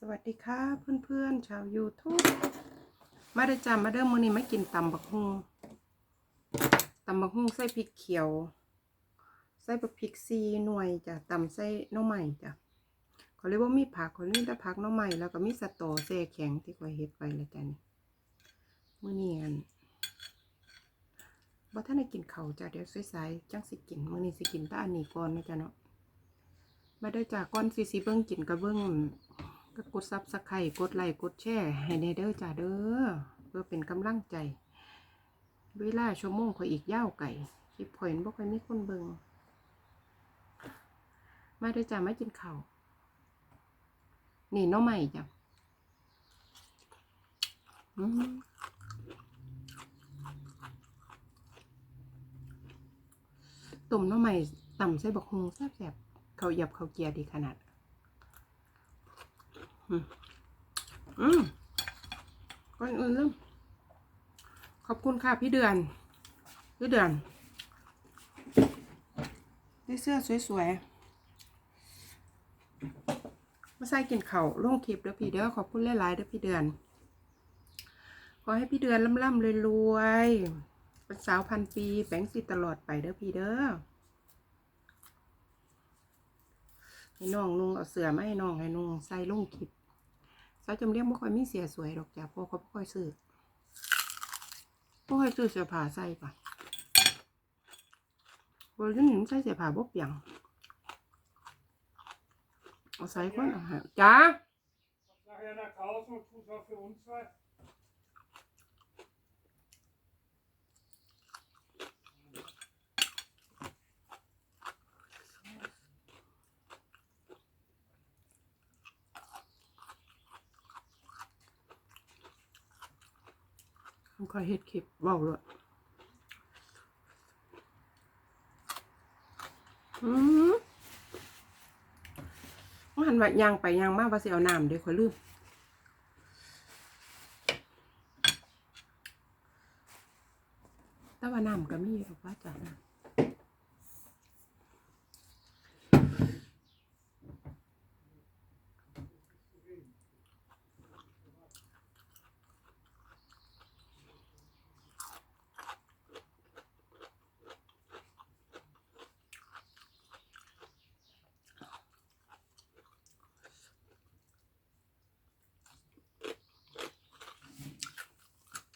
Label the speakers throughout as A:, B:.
A: สวัสดีค่ะเพื่อนๆ ชาว YouTube มาได้จามาเด้อมื้อนี้ไมากินตำบักฮุงตำบักฮุงใส่พริกเขียว ใส่บักพริกซีหน่วยจ้ะตำใส่น้องใหม่จ้ะเขาเรียกว่ามีผักเขาเรียกแต่ผักน้องใหม่แล้วก็มีสตอแซ่แข็งที่ข่อยเฮ็ดไปแล้วจ้ะนี่มื้อนี้อันบ่ทันได้กินเขาจ้ะเดี๋ยวสายๆจังสิกินมื้อนี้สิกินแตาอันนี้ก่อนนะจ้ะเนาะมาได้จากก้อนซีซีเบิ้งกินกระเบิ้ง ก็กดซับสไครต์กดไลค์กดแชร์ให้ในเด้อจ้าเด้อเพื่อเป็นกำลังใจ เวลาชั่วโมงข่อยอีกยาวไก่คลิปข่อยบ่ค่อยมีคนเบิงมาได้จ้ามากินข้าวนี่น้องใหม่จ้ะอืมต้มน้องใหม่ต่ำใส่บักฮงแซ่บๆเขาหยับเขาเกียร์ดีขนาด อืมก่อนอื่นเริ่มขอบคุณค่ะพี่เดือน พี่เดือน ได้เสื้อสวยๆมาใส่กินเขาวลงคลิปเด้อพี่เด้อขอบคุณหลายๆเด้อพี่เดือน ขอให้พี่เดือนล่ำๆรวยๆเป็นสาวพันปีแบงค์สิตลอดไปเด้อพี่เด้อให้น้องนุ่งเอาเสื้อมาให้น้องให้นุ่งใส่ลงคลิป สาวจำเรียงบ่ค่อยมีเสียสวยดอกจ้ะเพราะเขาบ่ค่อยซื้อบ่ค่อยซื้อเสื้อผ้าใส่ปะบ่ได้หนิใส่เสื้อผ้าบ่เปียงเอาใส่ก่อนอาหา
B: รจ้า
A: มันค่อเฮ็ดคลิปเว้าเลยอืมว่าหันว่ายางไปยางมากว่าสิเอาน้ำเดี๋ยวขอลืมแต่ว่าน้ำก็มีหรอกว่าจ้ะนะ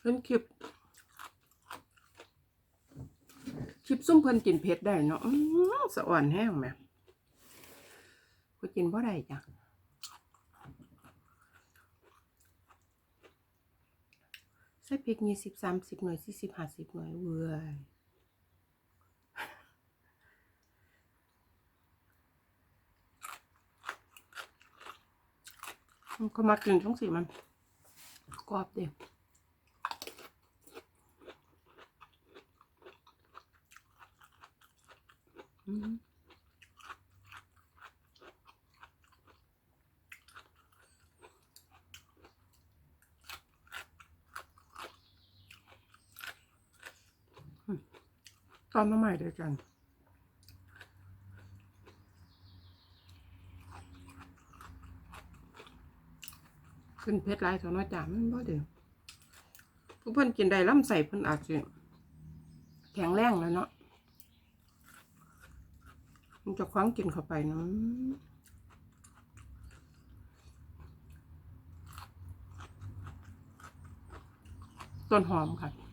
A: เพิ่นคลิปคลิปซุ่มเพิ่นกินเผ็ดได้เนาะสะอ่อนแห้งแหม่ก็กินบ่ได้จ้ะใส่พริกยี่สิบสามสิบหน่วยสี่สิบห้าสิบหน่วยเว้ยมันก็มากินต้องสิมันกรอบเดียว ตอนมาใหม่ด้วยกัน ขึ้นเพชรลายสองน้อยจ่ามันบ่เดือผู้เพิ่นกินได้ล่ำใส่เพิ่นอาจจะแข็งแรงแล้วเนาะมันจะคว้างกินเข้าไปนะต้นหอมค่ะ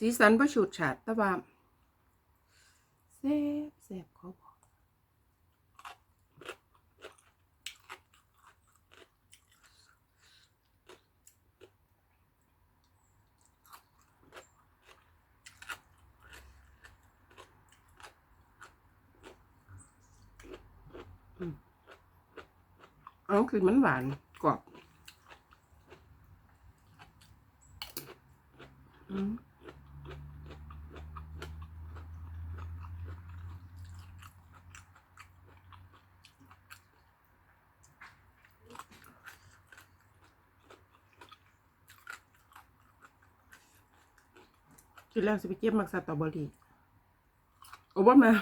A: สีสันประฉูดฉาดแต่ว่าแซ่บแซ่บเขาบอกอืมเอาคือมันหวานกรอบ อืม คิดแล้วสิไปเก็บมักสตรอเบอรี่โอ้บ่มา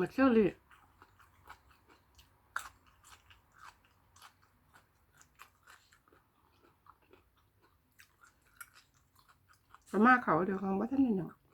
A: มักเชอรี่ก็มาเขาเดี๋ยวของบ้านนได้หยังอืม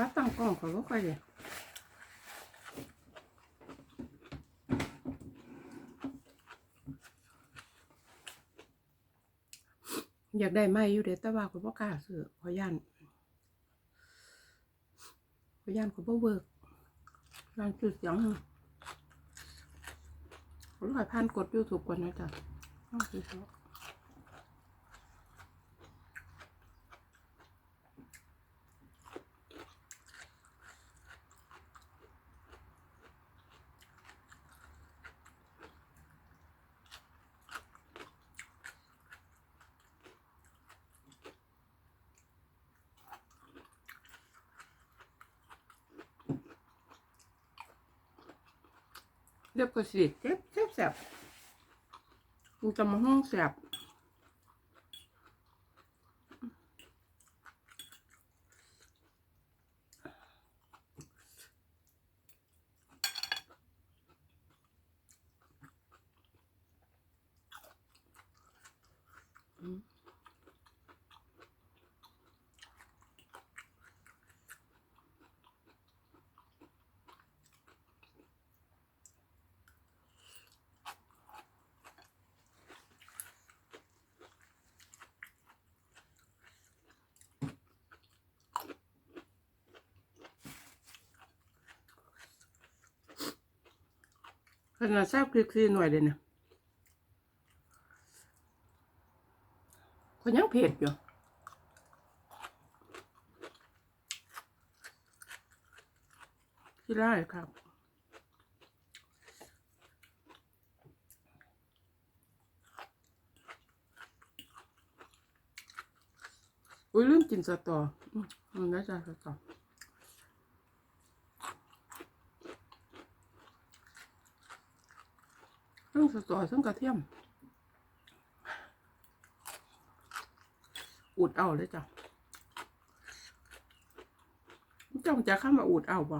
A: ถ้าตั้งกล้องเขาก็ไปเลยอยากได้ไม้อยู่เด็ดแต่ว่าคุณพ่อกล้าซื้อเพย่านเพย่านคุณพ่อเวิร์กย่านจุดเสียงผมขอยผ่านกดยูทูบก่อนนะจ๊ะอ้าวคือ เรียบกระสีเจ็บเจ็บแสบมันจะมาห้องแสบอืม ขนาดแซ่บพริกซีหน่อยเลยนี่ยคนยังเผ็ดอยู่ที่ได้ครับอุ้ยลืมกินสตออืมอืมน่าจะสตอ เรื่องสตอซึ่งกระเทียมอูดเอาเลยจ้ะจ้องจะข้ามาอูดเอาบ่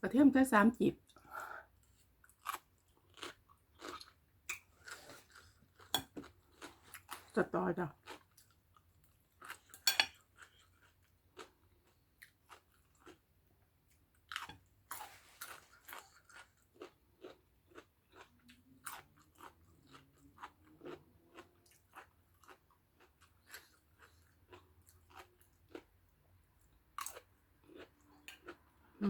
A: กระเทียมแค่สามจีบสตอจ้ะ อื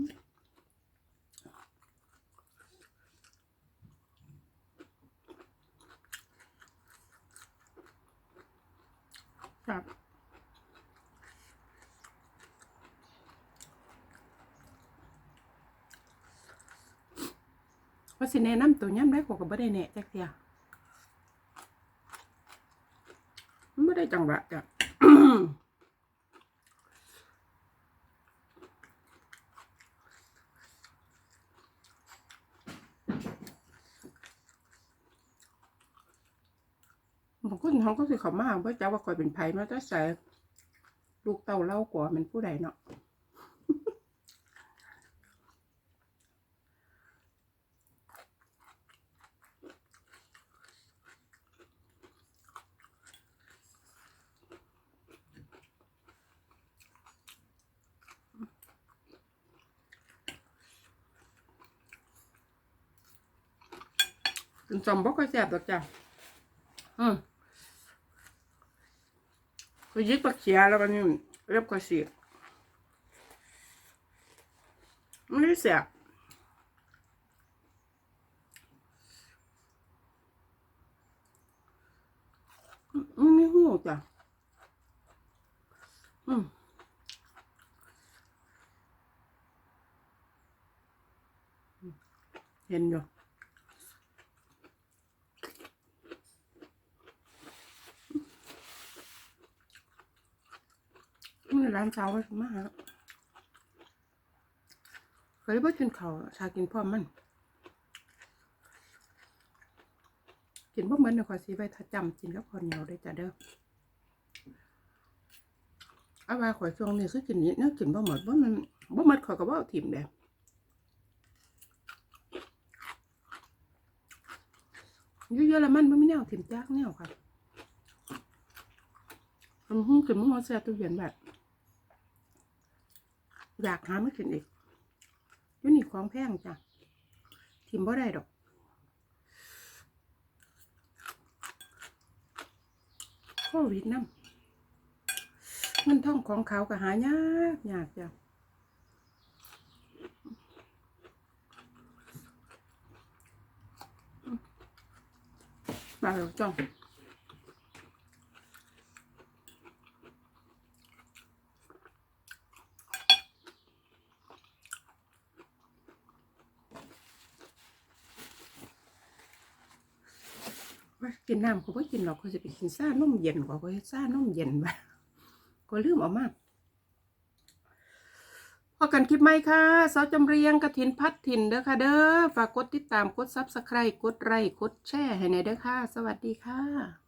A: ม ว่าสิแนะนำตัวย่ำได้ขอยกับบ่ได้แนะจักเทียมันไม่ได้จังหวะจ้ะบบางคนเขาก็สิเขามาเพราะจ้าว่าคอยเป็นไผ่มาแต่ใส่ลูกเต่าเล่ากว่ามันผู้ใดเนาะ เป็นจอมบ่ค่อยแซ่บดอกจ้ะอืมก็ยึดปักเขียแล้วก็นี่เรียบกว่าสียไม่ได้แซ่บอืมไม่หูจ้ะอืมเห็นอยู่ นี่ร้านเช้าไว้มาหาเคยบ่กินข้าวชากินพร้อมัน กินบ่เหมือนเดี๋ยวขอยสิไปถ้าจำกินกับข้าวเหนียวได้จ้ะเด้อเอาว่าข่อยช่วงนี้คือกินนิดเนาะกินบ่หมดบ่มันบ่หมดข่อยก็บ่าถิ่มเด้อยู่เยอรมันบ่มีแนวถิ่มจักแนวค่ะมันหุ้งกินมันมาแซ่ตู้เย็นแบบ อยากหาไม่กินอีกยูนี่ของแพงจ้ะทิมบ่ได้ดอกโควิดน้ำเงินท่องของเขาก็หายากยากจ้ะมาแล้วจ้อง ว่ากินน้ำเขาไม่กินหรอกเขาจะไปกินซ่านมเย็นกว่าเขาซ่านมเย็นมาก็ลืมออกมาพอกันคลิปไหมค่ะสาวจำเรียงกระถินพัดถิ่นเด้อค่ะเด้อฝากกดติดตามกดซับสไครต์กดไลค์กดแชร์ให้ในอยเด้อค่ะ สวัสดีค่ะ